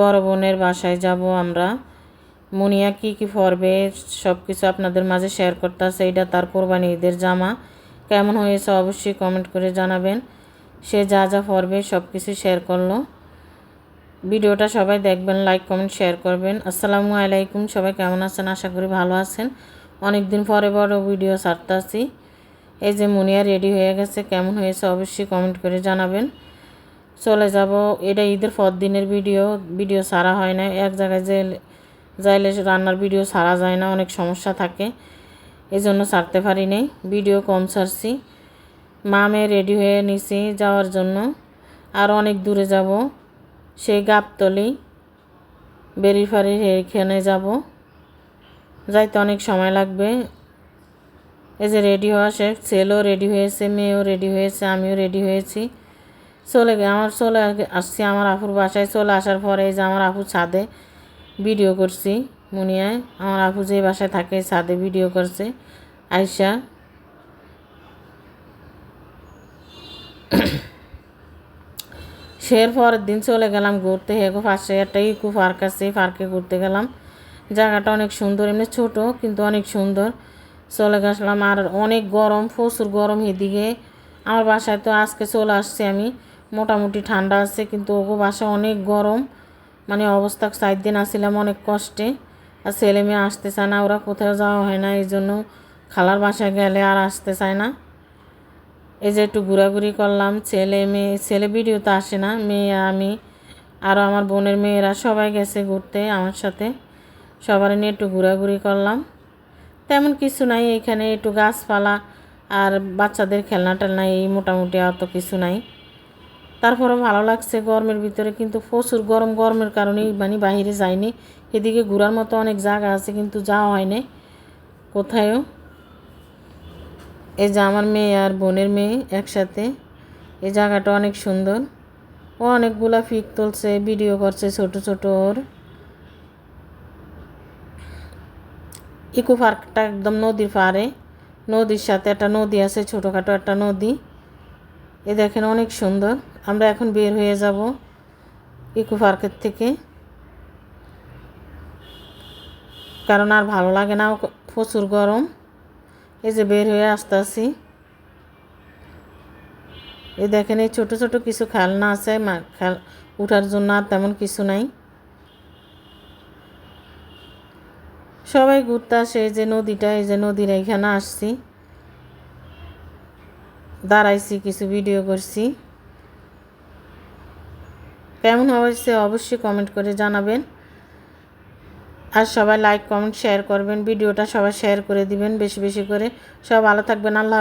বড় বোনের বাসায় যাব আমরা। মুনিয়া কি কি পরবে সব কিছু আপনাদের মাঝে শেয়ার করতেছে। এটা তার কোরবানি ঈদের জামা। কেমন হয়েছে অবশ্যই কমেন্ট করে জানাবেন। সে যা যা পরবে সব কিছু শেয়ার করল। ভিডিওটা সবাই দেখবেন লাইক কমেন্ট শেয়ার করবেন। আসসালামু আলাইকুম, সবাই কেমন আছেন? আশা করি ভালো আছেন। অনেক দিন পরে বড় ভিডিও ছাড়তেছি। এই যে মুনিয়া রেডি হয়ে গেছে, কেমন হয়েছে অবশ্যই কমেন্ট করে জানাবেন। চলে যাব। এটা ঈদের পর দিনের ভিডিও ভিডিও ছাড়া হয় না। এক জায়গায় যে যাইলে রান্নার ভিডিও ছাড়া যায় না, অনেক সমস্যা থাকে। এই জন্য ছাড়তে পারি নাই। ভিডিও কম ছাড়ছি। মা মেয়ে রেডি হয়ে নিছি যাওয়ার জন্য। আর অনেক দূরে যাব। সেই গাবতলি বেরিফারির এখানে যাব। যাইতে অনেক সময় লাগবে। এই যে রেডি হওয়া সে ছেলেও রেডি হয়েছে, মেয়েও রেডি হয়েছে, আমিও রেডি হয়েছি। চলে গে, আমার চলে আসছি আমার আপুর বাসায়। চলে আসার পরে যে আমার আপু ছাদে ভিডিও করছি মুনিয়ায়। আমার আপু যে বাসায় থাকে ছাদে ভিডিও করছে। আয়সা সের পরের দিন চলে গেলাম ঘুরতে। হেগো পাশে একটা ইকো পার্ক আছে পার্কে ঘুরতে গেলাম। জায়গাটা অনেক সুন্দর, এমনি ছোট, কিন্তু অনেক সুন্দর। চলে গেছিলাম আর অনেক গরম, প্রচুর গরম এদিকে। আমার বাসায় তো আজকে চলে আসছি আমি। মোটামুটি ঠান্ডা আছে, কিন্তু ওগো বাসা অনেক গরম। মানে অবস্থা চার দিন আসছিলাম অনেক কষ্টে। আর ছেলে মেয়ে আসতে চায় না, ওরা কোথাও যাওয়া হয় না এই জন্য খালার বাসায় গেলে আর আসতে চায় না। এই যে একটু ঘোরাঘুরি করলাম, ছেলে মেয়ে, ছেলে ভিডিওতে আসে না, মেয়ে, আমি আরও আমার বোনের মেয়েরা সবাই গেছে ঘুরতে আমার সাথে। সবার নিয়ে একটু ঘোরাঘুরি করলাম। তেমন কিছু নাই, এখানে একটু গাছপালা আর বাচ্চাদের খেলনা টেলনা এই মোটামুটি অত কিছু নাই। তারপরে ভালো লাগছে গরমের ভিতরে, কিন্তু প্রচুর গরম গরমের কারণেই মানে বাইরে যায়নি এদিকে ঘোরার মতো অনেক জায়গা আছে, কিন্তু যাওয়া হয়নি। কোথায়ও? এই যে আমার মেয়ে আর বোনের মেয়ে একসাথে। এই জায়গাটা অনেক সুন্দর। ও অনেকগুলা ফিক তুলছে, ভিডিও করছে ছোট ছোট ওর। ইকো পার্কটা একদম নদীর পাড়ে। নদীর সাথে একটা নদী আছে, ছোটোখাটো একটা নদী। এ দেখেন অনেক সুন্দর। আমরা এখন বের হয়ে যাব ইকো পার্কের থেকে। কারণ আর ভালো লাগে না প্রচুর গরম। এই যে বের হয়ে আসতে আসি এই দেখেন, এই ছোটো ছোটো কিছু খেলনা আছে খেল, উঠার জন্য আর তেমন কিছু নাই। সবাই ঘুরতে আসে, এই যে নদীটা, এই যে নদীর এখানে আসছি। দাঁড়াইছি, কিছু ভিডিও করছি। কেমন হয়েছে অবশ্যই কমেন্ট করে জানাবেন। আর সবাই লাইক কমেন্ট শেয়ার করবেন। ভিডিওটা সবাই শেয়ার করে দিবেন বেশি বেশি করে। সব ভালো থাকবেন। আল্লাহ